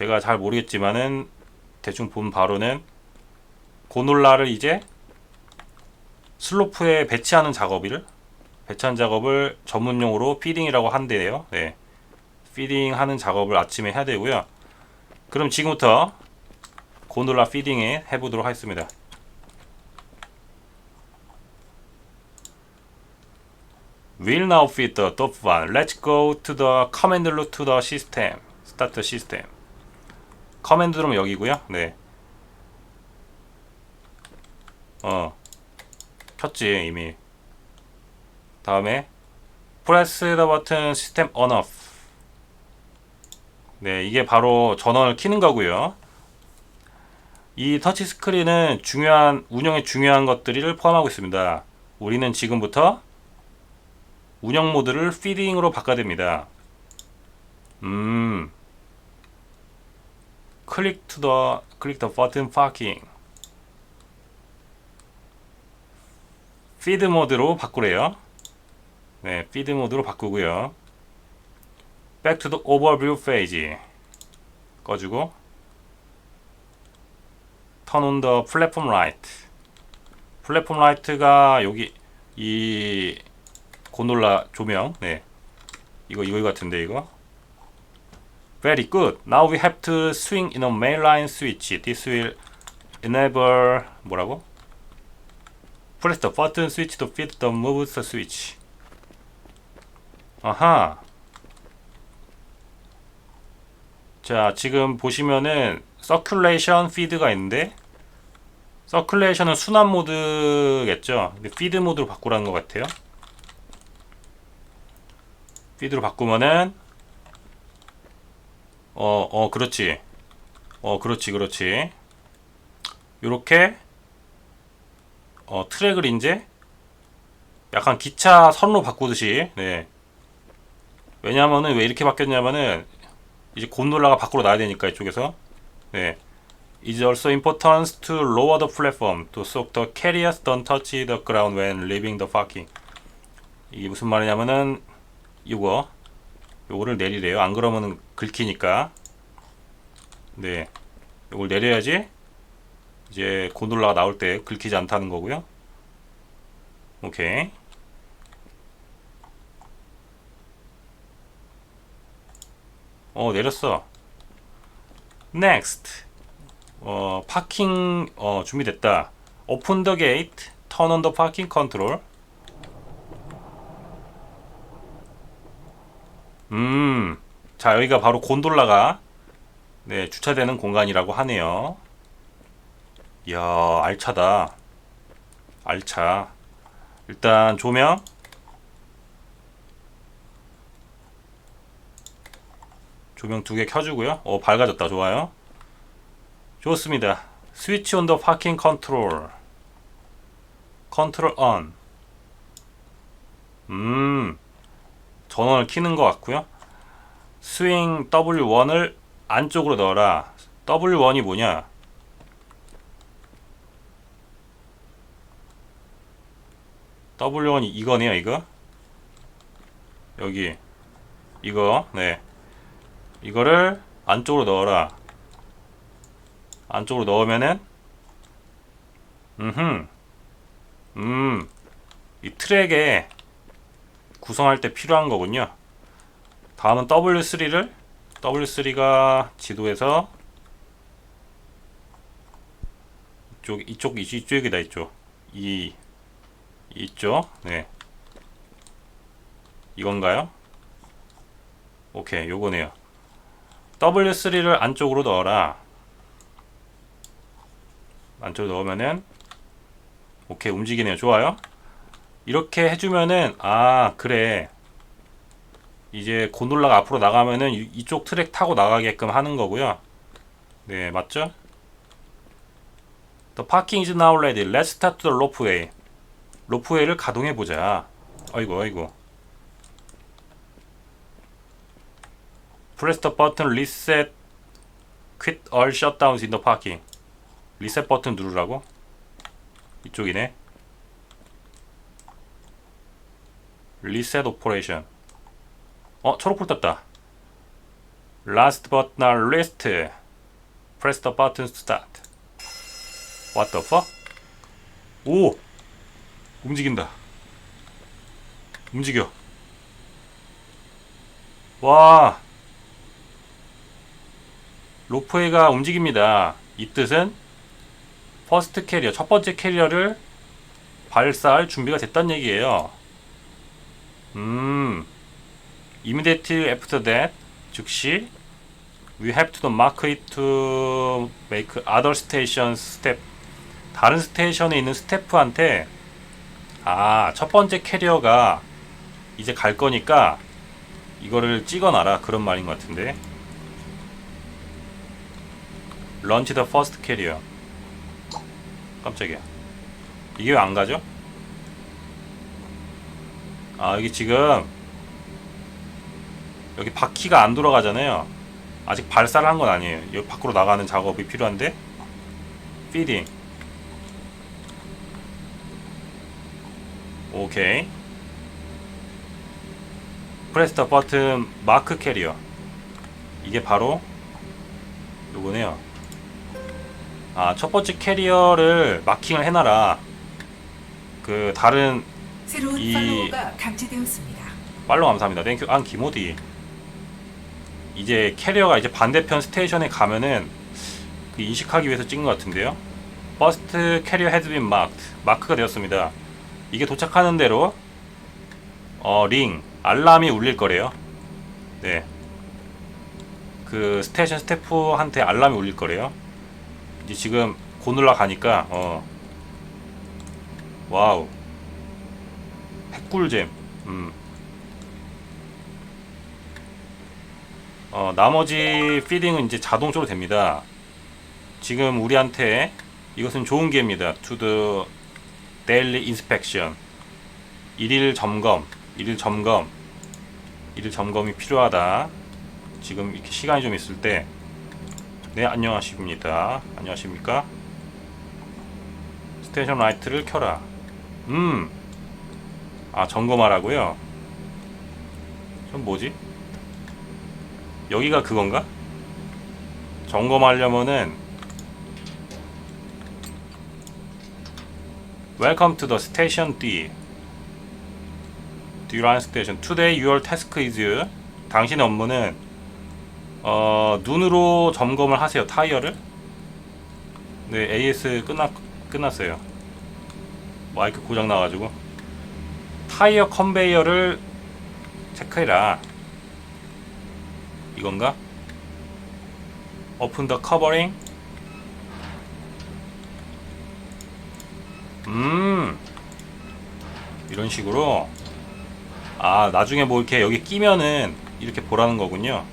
제가 잘 모르겠지만은 대충 본 바로는 고놀라를 이제 슬로프에 배치하는 작업을 배치한 작업을 전문용어로 피딩이라고 한대요. 네. 피딩 하는 작업을 아침에 해야 되고요. 그럼 지금부터 고놀라 피딩에 해보도록 하겠습니다. Will now fit the top one. Let's go to the command root to the system. Start the system. 커맨드 룸 여기고요. 네. 어. 켰지 이미. 다음에 press the button. 네, 이게 바로 전원을 켜는 거고요. 이 터치 스크린은 중요한 운영에 중요한 것들을 포함하고 있습니다. 우리는 지금부터 운영 모드를 피딩으로 바꿔야 됩니다. 음. 클릭 to the click the button parking. 피드 모드로 바꾸래요. 네, 피드 모드로 바꾸고요. Back to the overview phase. 꺼주고 Turn on the platform light. 플랫폼 라이트가 여기 이 고놀라 조명. 네. 이거 이거 같은데 이거. Very good. Now we have to swing in a mainline switch. This will enable 뭐라고? Press the button switch to fit the move the switch. 아하. 자, 지금 보시면은 서큘레이션 피드가 있는데 서큘레이션은 순환 모드겠죠. 근데 피드 모드로 바꾸라는 것 같아요. 피드로 바꾸면은 어, 어, 그렇지. 어, 그렇지, 그렇지. 요렇게 어, 트랙을 이제 약간 기차 선로 바꾸듯이 네. 왜냐면은 왜 이렇게 바뀌었냐면은 이제 곤돌라가 밖으로 나야 되니까 이쪽에서 네. Is also important to lower the platform to so the carriers don't touch the ground when leaving the parking. 이게 무슨 말이냐면은 이거 요거를 내리래요. 안 그러면은 긁히니까. 네. 요걸 내려야지 이제 곤돌라가 나올 때 긁히지 않다는 거고요. 오케이. 어, 내렸어. next. 어, 파킹 어, 준비됐다. open the gate, turn on the parking control. 음. 자, 여기가 바로 곤돌라가 네, 주차되는 공간이라고 하네요. 이야, 알차다. 알차. 일단 조명 조명 두 개 켜주고요. 어, 밝아졌다. 좋아요. 좋습니다. 스위치 온 더 파킹 컨트롤. 컨트롤 on. 음. 전원을 키는 것 같고요. 스윙 W1을 안쪽으로 넣어라. W1이 뭐냐? W1이 이거네요, 이거. 여기. 이거, 네. 이거를 안쪽으로 넣어라. 안쪽으로 넣으면은, 음흠. 음. 이 트랙에 구성할 때 필요한 거군요. 다음은 W3를 W3가 지도에서 이쪽 이쪽 이쪽이다 이쪽 이 이쪽 네 이건가요? 오케이 요거네요. W3를 안쪽으로 넣어라. 안쪽으로 넣으면은 오케이 움직이네요. 좋아요. 이렇게 해주면은 아 그래 이제 곤돌라가 앞으로 나가면은 이- 이쪽 트랙 타고 나가게끔 하는 거고요. 네 맞죠? The parking is now ready. Let's start the ropeway. 로프웨이를 가동해 보자. 아이고 아이고. Press the button reset. Quit all shutdowns in the parking. 리셋 버튼 누르라고? 이쪽이네. 리셋 오퍼레이션. 어, 초록불 떴다. Last but not least, press the button to start. What the fuck? 오! 움직인다. 움직여. 와! 로프웨이가 움직입니다. 이 뜻은 퍼스트 캐리어, 첫 번째 캐리어를 발사할 준비가 됐다는 얘기예요. 음, immediately after that, 즉시 we have to mark it to make other stations step. 다른 스테이션에 있는 스태프한테 아, 첫 번째 캐리어가 이제 갈 거니까 이거를 찍어 놔라 그런 말인 것 같은데. Launch the first carrier. 깜짝이야. 이게 왜 안 가죠? 아, 여기 지금 여기 바퀴가 안 돌아가잖아요. 아직 발사를 한 건 아니에요. 여기 밖으로 나가는 작업이 필요한데 피딩. 오케이. 프레스 더 버튼 마크 캐리어. 이게 바로 요거네요. 아, 첫 번째 캐리어를 마킹을 해놔라. 그 다른 새로운 이- 팔로워가 감지되었습니다. 팔로 감사합니다. 땡큐. 안 기모디. 이제 캐리어가 이제 반대편 스테이션에 가면은 그 인식하기 위해서 찍은 것 같은데요. 버스트 캐리어 헤드 빈 마크 마크가 되었습니다. 이게 도착하는 대로 어, 링 알람이 울릴 거래요. 네. 그 스테이션 스태프한테 알람이 울릴 거래요. 이제 지금 고눌라 가니까 어 와우 핵꿀잼 음 어, 나머지 피딩은 이제 자동적으로 됩니다. 지금 우리한테 이것은 좋은 기회입니다. To the daily inspection. 일일 점검, 일일 점검, 일일 점검이 필요하다. 지금 이렇게 시간이 좀 있을 때, 네 안녕하십니까? 안녕하십니까? 스테이션 라이트를 켜라. 음, 아 점검하라고요? 좀 뭐지? 여기가 그건가? 점검하려면은 Welcome to the station D. D line station. Today your task is 당신의 업무는 어, 눈으로 점검을 하세요. 타이어를. 네, AS 끝났 끝났어요. 마이크 고장 나가지고 타이어 컨베이어를 체크해라. 이건가? 오픈 더 커버링 음. 이런 식으로. 아 나중에 뭐 이렇게 여기 끼면은 이렇게 보라는 거군요.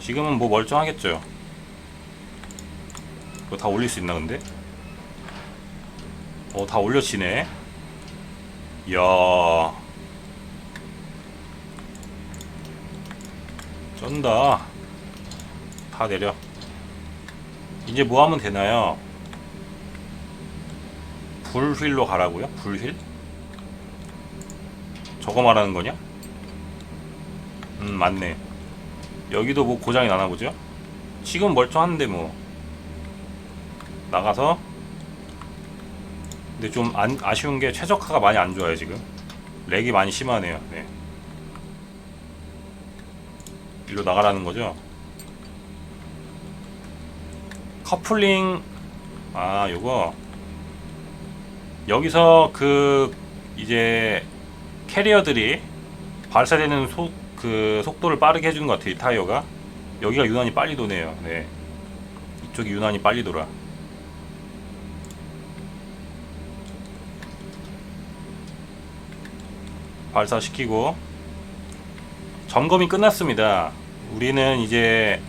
지금은 뭐 멀쩡하겠죠. 그거 다 올릴 수 있나 근데? 어 다 올려지네 이야 쩐다. 다 내려. 이제 뭐 하면 되나요? 불휠로 가라고요? 불휠? 저거 말하는 거냐? 음, 맞네. 여기도 뭐 고장이 나나 보죠? 지금 멀쩡한데 뭐. 나가서. 근데 좀 안, 아쉬운 게 최적화가 많이 안 좋아요, 지금. 렉이 많이 심하네요. 네. 일로 나가라는 거죠. 커플링 아 요거 여기서 그 이제 캐리어들이 발사되는 속 그 속도를 빠르게 해주는 것 같아요 이 타이어가 여기가 유난히 빨리 도네요 네 이쪽이 유난히 빨리 돌아 발사시키고 점검이 끝났습니다. 우리는 이제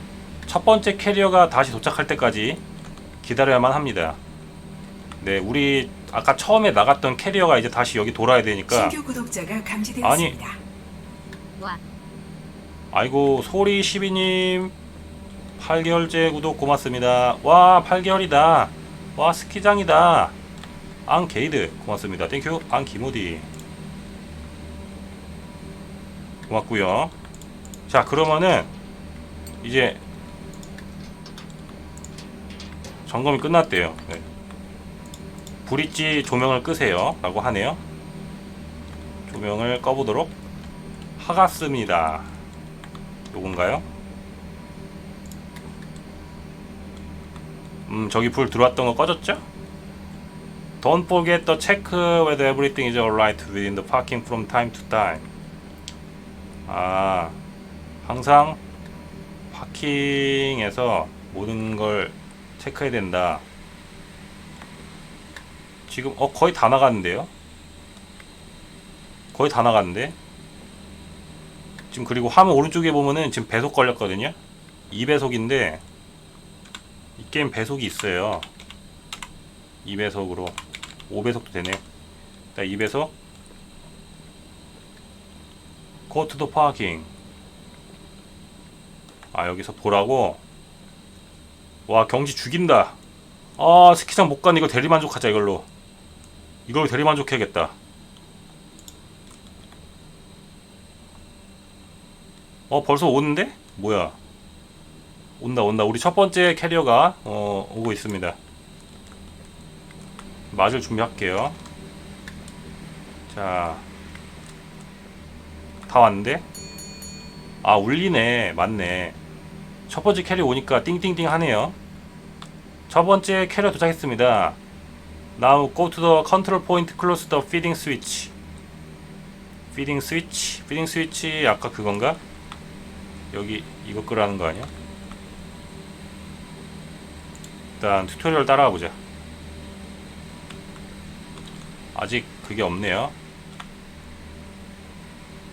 첫 번째 캐리어가 다시 도착할 때까지 기다려야만 합니다. 네, 우리 아까 처음에 나갔던 캐리어가 이제 다시 여기 돌아야 되니까 신규 구독자가 감지되었습니다. 와, 아이고 소리 12님 8개월째 구독 고맙습니다. 와 8개월이다. 와 스키장이다. 앙 게이드 고맙습니다. 땡큐 앙 기모디 고맙고요. 자 그러면은 이제 점검이 끝났대요. 네. 브릿지 조명을 끄세요. 라고 하네요. 조명을 꺼보도록 하겠습니다. 요건가요? 음, 저기 불 들어왔던 거 꺼졌죠? Don't forget to check whether everything is alright within the parking from time to time. 아, 항상 파킹에서 모든 걸 체크해야 된다. 지금 어 거의 다 나갔는데요? 거의 다 나갔는데? 지금 그리고 화면 오른쪽에 보면은 지금 배속 걸렸거든요. 2배속인데 이 게임 배속이 있어요. 2배속으로 5배속도 되네. 자, 2배속 Go to the parking. 아 여기서 보라고. 와 경치 죽인다. 아 스키장 못간 이거 대리만족하자 이걸로. 이걸로 대리만족해야겠다. 어 벌써 오는데? 뭐야? 온다 온다. 우리 첫 번째 캐리어가 어, 오고 있습니다. 맞을 준비할게요. 자, 다 왔는데? 아 울리네. 맞네. 첫 번째 캐리어 오니까 띵띵띵 하네요. 첫 번째 캐리어 도착했습니다. Now go to the control point close the feeding switch. feeding switch? feeding switch 아까 그건가? 여기 이거 끄라는 거 아니야? 일단 튜토리얼 따라가 보자. 아직 그게 없네요.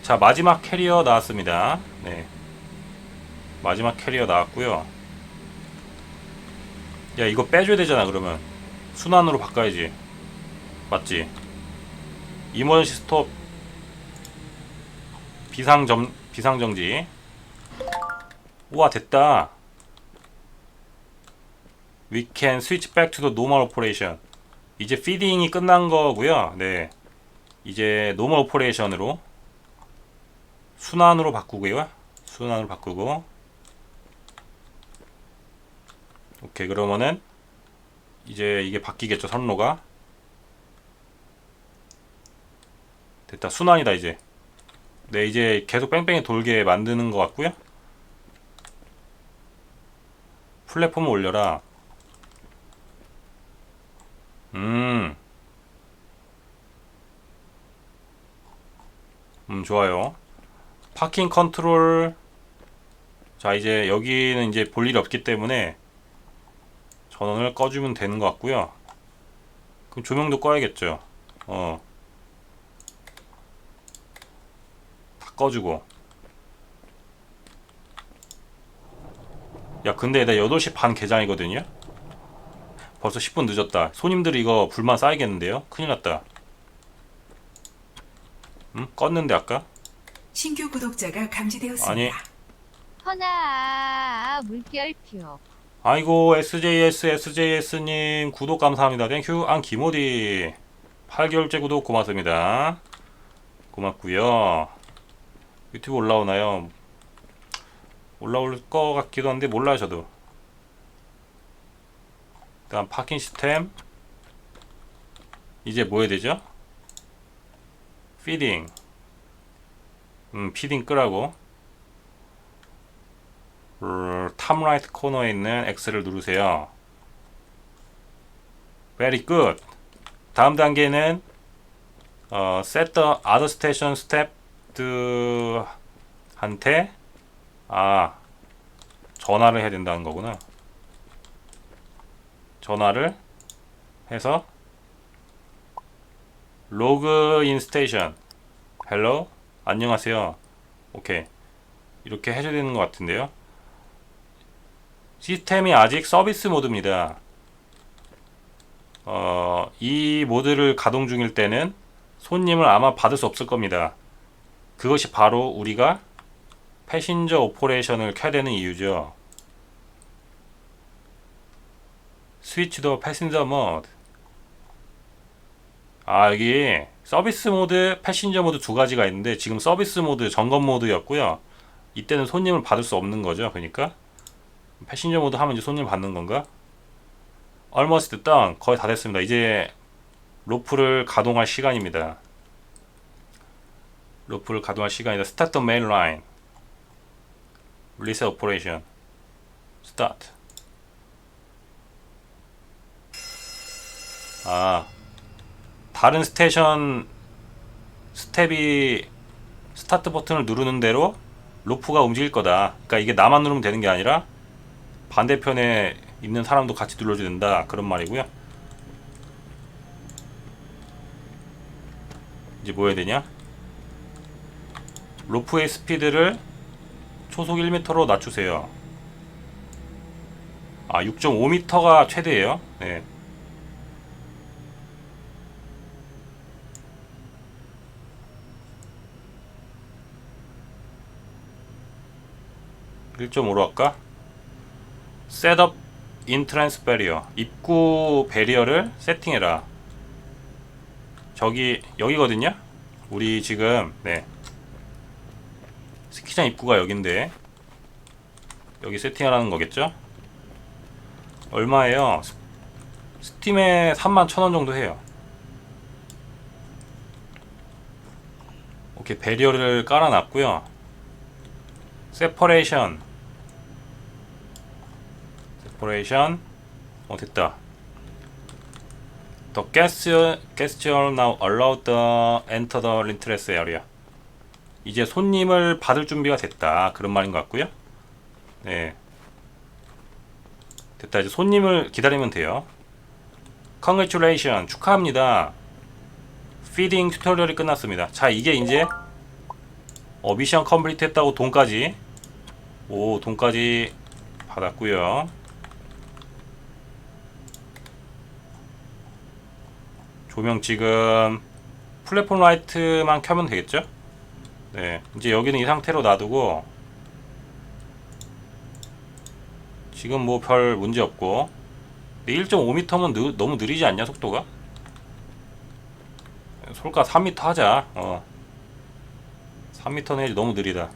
자 마지막 캐리어 나왔습니다. 네. 마지막 캐리어 나왔고요. 야 이거 빼줘야 되잖아 그러면 순환으로 바꿔야지. 맞지? 이머전시 스톱 비상점 비상정지. 우와 됐다. We can switch back to the normal operation. 이제 피딩이 끝난 거고요. 네. 이제 노멀 오퍼레이션으로 순환으로 바꾸고요. 순환으로 바꾸고 오케이 그러면은 이제 이게 바뀌겠죠 선로가 됐다 순환이다 이제 네 이제 계속 뺑뺑이 돌게 만드는 것 같고요 플랫폼을 올려라 음. 음, 좋아요. 파킹 컨트롤. 자, 이제 여기는 이제 볼 일이 없기 때문에 전원을 꺼주면 되는 것 같고요. 그럼 조명도 꺼야겠죠. 어. 다 꺼주고. 야, 근데 나 8시 반 개장이거든요? 벌써 10분 늦었다. 손님들이 이거 불만 쌓이겠는데요? 큰일 났다. 응? 껐는데 아까? 신규 구독자가 감지되었습니다. 아니. 허나 물결표 아이고 SJS SJS님 구독 감사합니다. 땡큐 안 기모디 8개월째 구독 고맙습니다. 고맙고요. 유튜브 올라오나요? 올라올 것 같기도 한데 몰라요 저도. 일단 파킹 시스템 이제 뭐 해야 되죠? 피딩 음 피딩 끄라고. 탑 라이트 코너에 있는 X를 누르세요. Very good. 다음 단계는 어, set the other station step 한테 아 전화를 해야 된다는 거구나. 전화를 해서 로그 인 스테이션 헬로 안녕하세요. 오케이. 이렇게 해줘야 되는 것 같은데요. 시스템이 아직 서비스 모드입니다. 어, 이 모드를 가동 중일 때는 손님을 아마 받을 수 없을 겁니다. 그것이 바로 우리가 패신저 오퍼레이션을 켜야 되는 이유죠. 스위치 더 패신저 모드. 아 여기 서비스 모드, 패신저 모드 두 가지가 있는데 지금 서비스 모드 점검 모드였고요. 이때는 손님을 받을 수 없는 거죠. 그러니까 패신저 모드 하면 이제 손님 받는 건가? almost done. 거의 다 됐습니다. 이제 로프를 가동할 시간입니다. 로프를 가동할 시간이다. Start the main line. Reset operation. Start. 아, 다른 스테이션 스텝이 스타트 버튼을 누르는 대로 로프가 움직일 거다. 그러니까 이게 나만 누르면 되는 게 아니라 반대편에 있는 사람도 같이 눌러줘야 된다. 그런 말이고요. 이제 뭐 해야 되냐? 로프의 스피드를 초속 1m로 낮추세요. 아, 6.5m가 최대예요. 네. (1.5로) 할까? 셋업 인트랜스 베리어 입구 베리어를 세팅해라. 저기 여기거든요? 우리 지금 네. 스키장 입구가 여긴데 여기 세팅하라는 거겠죠? 얼마예요? 스- 스팀에 31,000원 정도 해요. 오케이 베리어를 깔아놨고요. 세퍼레이션 세퍼레이션 어 됐다. The guest, guest now allowed to enter the interest area. 이제 손님을 받을 준비가 됐다. 그런 말인 것 같고요. 네. 됐다. 이제 손님을 기다리면 돼요. Congratulation 축하합니다. 피딩 튜토리얼이 끝났습니다. 자 이게 이제 어 미션 컴플리트 했다고 돈까지. 오 돈까지 받았고요 조명 지금 플랫폼 라이트만 켜면 되겠죠? 네 이제 여기는 이 상태로 놔두고 지금 뭐 별 문제 없고. 1.5m면 너무 느리지 않냐 속도가? 솔까 3m 하자. 어. 3m는 너무 느리다.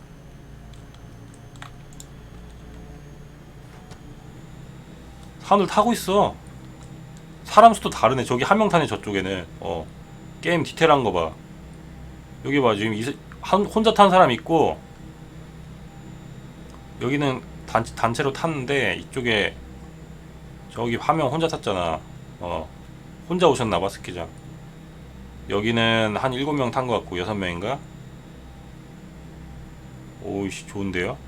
사람들 타고 있어 사람 수도 다르네. 저기 한 명 타네 저쪽에는. 어. 게임 디테일한 거 봐. 여기 봐. 지금 이, 한, 혼자 탄 사람 있고 여기는 단, 단체로 탔는데 이쪽에 저기 화면 혼자 탔잖아. 어. 혼자 오셨나 봐 스키장. 여기는 한 7명 탄 것 같고 6명인가? 오이씨 좋은데요